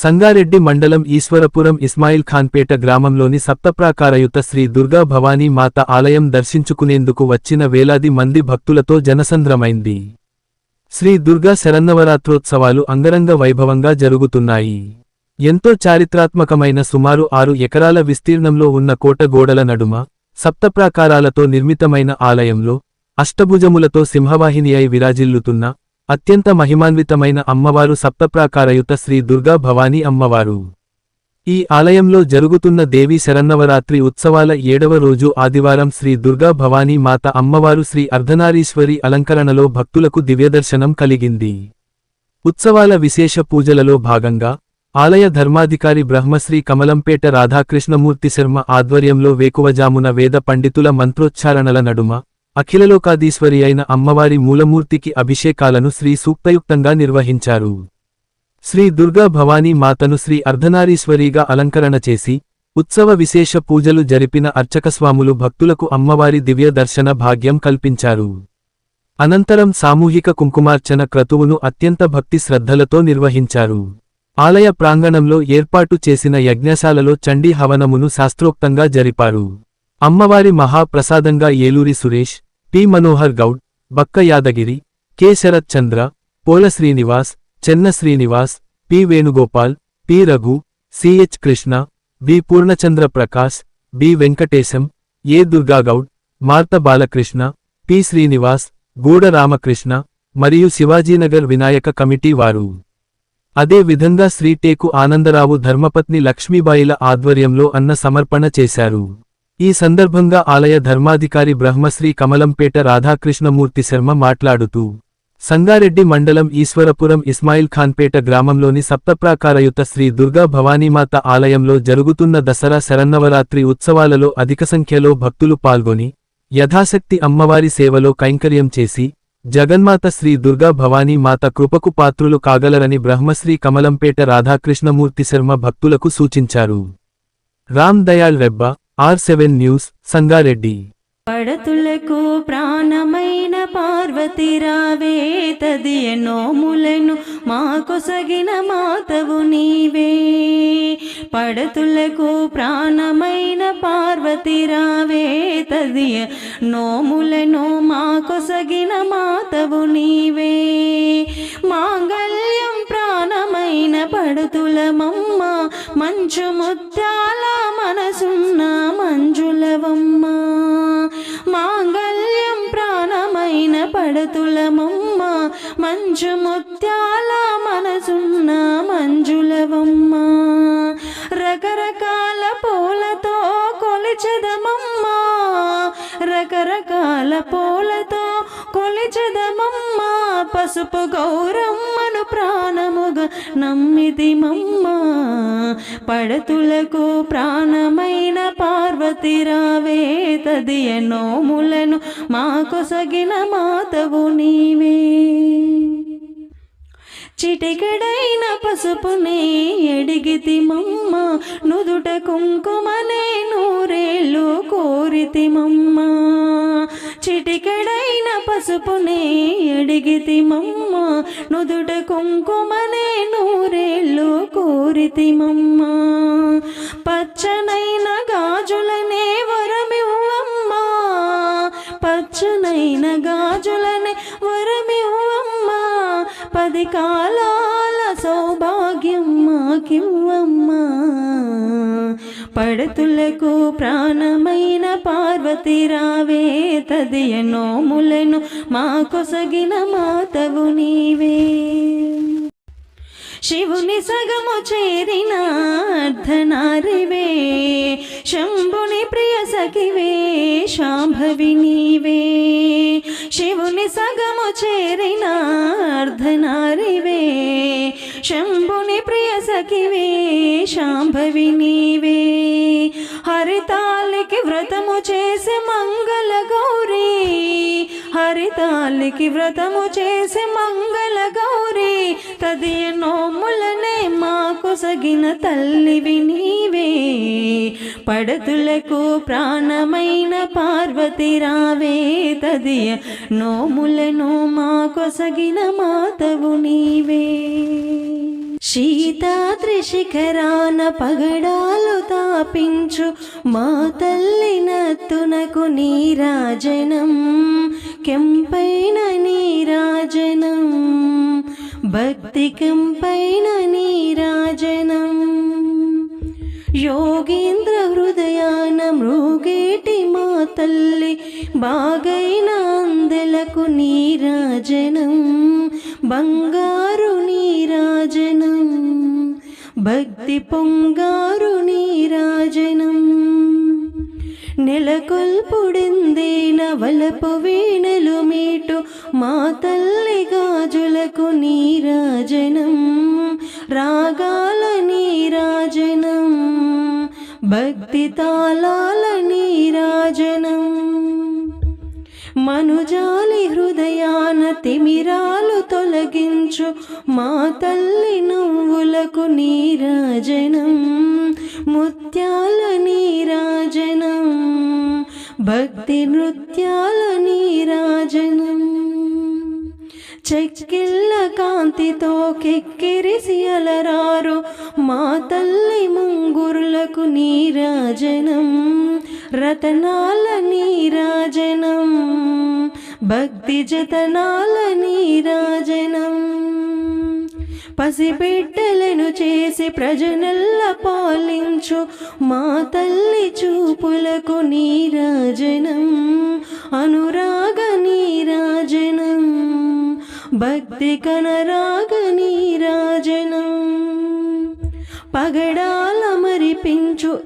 సంగారెడ్డి మండలం ఈశ్వరపురం ఇస్మాయిల్ ఖాన్పేట గ్రామంలోని సప్తప్రాకారయుత శ్రీ దుర్గా భవానీ మాత ఆలయం దర్శించుకునేందుకు వచ్చిన వేలాది మంది భక్తులతో జనసంద్రమైంది. శ్రీ దుర్గా శరన్నవరాత్రోత్సవాలు అంగరంగ వైభవంగా జరుగుతున్నాయి. ఎంతో చారిత్రాత్మకమైన సుమారు ఆరు ఎకరాల విస్తీర్ణంలో ఉన్న కోట గోడల నడుమ సప్తప్రాకారాలతో నిర్మితమైన ఆలయంలో అష్టభుజములతో సింహవాహిని అయి విరాజిల్లుతున్న అత్యంత మహిమాన్వితమైన అమ్మవారు సప్తప్రాకారయుత శ్రీ దుర్గా భవానీ అమ్మవారు. ఈ ఆలయంలో జరుగుతున్న దేవీ శరన్నవరాత్రి ఉత్సవాల ఏడవ రోజు ఆదివారం శ్రీ దుర్గా భవానీ మాత అమ్మవారు శ్రీ అర్ధనారీశ్వరి అలంకరణలో భక్తులకు దివ్యదర్శనం కలిగింది. ఉత్సవాల విశేష పూజలలో భాగంగా ఆలయ ధర్మాధికారి బ్రహ్మశ్రీ కమలంపేట రాధాకృష్ణమూర్తి శర్మ ఆధ్వర్యంలో వేకువజామున వేద పండితుల మంత్రోచ్చారణల నడుమ అఖిలలోకాధీశ్వరి అయిన అమ్మవారి మూలమూర్తికి అభిషేకాలను శ్రీ సూక్తయుక్తంగా నిర్వహించారు. శ్రీ దుర్గా భవానీ మాతను శ్రీ అర్ధనారీశ్వరిగా అలంకరణ చేసి ఉత్సవ విశేష పూజలు జరిపిన అర్చకస్వాములు భక్తులకు అమ్మవారి దివ్య దర్శన భాగ్యం కల్పించారు. అనంతరం సామూహిక కుంకుమార్చన క్రతువును అత్యంత భక్తి శ్రద్ధలతో నిర్వహించారు. ఆలయ ప్రాంగణంలో ఏర్పాటు చేసిన యజ్ఞశాలలో చండీ హవనమును శాస్త్రోక్తంగా జరిపారు. అమ్మవారి మహాప్రసాదంగా Eluri Suresh P. Manohar Goud Bakka Yadagiri K. Sharath Chandra Pola Srinivas Chenna Srinivas P. Venugopal P. Raghu CH Krishna B Purnachandra Prakash B. Venkatesham A. Durgagoud Martha Balakrishna P. Srinivas Guda Ramakrishna మరియు Shivaji Nagar Vinayaka committee వారు. అదే విధంగా శ్రీ టేకు ఆనందరావు ధర్మపత్ని లక్ష్మీబాయిల ఆధ్వర్యంలో అన్న సమర్పణ చేశారు. ఈ సందర్భంగా ఆలయ ధర్మాధికారి బ్రహ్మశ్రీ కమలంపేట రాధాకృష్ణమూర్తి శర్మ మాట్లాడుతూ సంగారెడ్డి మండలం ఈశ్వరపురం ఇస్మాయిల్ ఖాన్పేట గ్రామంలోని సప్తప్రాకారయుత శ్రీ దుర్గా భవానీమాత ఆలయంలో జరుగుతున్న దసరా శరన్నవరాత్రి ఉత్సవాలలో అధిక సంఖ్యలో భక్తులు పాల్గొని యథాశక్తి అమ్మవారి సేవలో కైంకర్యం చేసి జగన్మాత శ్రీ దుర్గా భవానీ మాత కృపకు పాత్రులు కాగలరని బ్రహ్మశ్రీ కమలంపేట రాధాకృష్ణమూర్తి శర్మ భక్తులకు సూచించారు. Ram Dayal Rebba R seven news Sangareddy. పడతులకు ప్రాణమైన పార్వతి రావే తదియ నోములను మాకొసగిన మాతవు నీవే. పడతులకు ప్రాణమైన పార్వతి రావే తదియ నోములను మాకొసగిన మాతవు నీవే. మాంగళ్య పైన పడుతులమమ్మ మంచు ముత్యాల మనసున్న మంజులవమ్మ. మాంగళ్యం ప్రాణమైన పడుతులమమ్మ మంచు ముత్యాల మనసున్న మంజులవమ్మ. రకరకాల పూలతో కొలిచెదమమ్మ రకరకాల పూలతో కొలిచెదమమ్మ. పసుపు గౌరమ్మను ప్రాణముగా నమ్మిదిమమ్మ పడతులకు ప్రాణమైన పార్వతి రావే తదియ నోములను మాకొసగిన మాతవు నీవే. చిటికెడైన పసుపునే ఎడిగితి మమ్మ. నుదుట కుంకుమనే నూరేళ్ళు కోరితి మమ్మ. చిటికెడైన పసుపునే అడిగితి మమ్మ నుదుట కుంకుమనే నూరేళ్ళు కోరితి మమ్మ. పచ్చనైన గాజులనే వరమివ్వమ్మా పచ్చనైన గాజులనే వరమివ్వమ్మా. పది కాలాల సౌభాగ్యం మాకివ్వమ్మా. పడతులకు ప్రాణమైన పార్వతి రావే తదియ నోములను మాకొసగిన మాతవు నీవే. శివుని సగము చేరిన అర్ధనారివే శంభుని ప్రియ సఖివే శాంభవి నీవే. శివుని సగము చేరిన అర్ధనారివే ప్రియ సఖివే శాంభవి నీవే. హరితాలికి వ్రతము చేసే మంగళ గౌరీ. హరితాలికి వ్రతము చేసే మంగళ గౌరీ. తదియ నోములనే మాకు సగిన తల్లివి నీవే. పడతులకు ప్రాణమైన పార్వతి రావే. తదియ నోములను మాకు సగిన మాతవు నీవే. శీతాద్రి శిఖరాన పగడాలు తాపించు మా తల్లి నత్తునకు నీరాజనం కెంపైన నీరాజనం భక్తి కెంపైన నీరాజనం. యోగేంద్ర హృదయాన మృగేటి మా తల్లి బాగైన అందెలకు నీరాజనం బంగారు భక్తి పొంగారు నీరాజనం నెలకొల్పుడిందే నవలపు వీణలు మీటు మా తల్లి గాజులకు నీరాజనం రాగాల నీరాజనం భక్తి తాళాల నీరాజనం మనుజాలి హృదయాన తిమిరాలు తొలగించు మా తల్లి నువ్వులకు నీరాజనం ముత్యాల నీరాజనం భక్తి నృత్యాల నీరాజనం. చెక్కిళ్ళ కాంతితో కెక్కిరిసి అలరారు మా తల్లి ముంగురులకు నీరాజనం రతనాల నీరాజనం. భక్తి జతనాల నీరాజనం. పసిబిడ్డలను చేసి ప్రజనల్ల పాలించు. మా తల్లి చూపులకు నీరాజనం. అనురాగ నీరాజనం. భక్తి కనరాగ నీరాజనం. పగడాల మరిపించు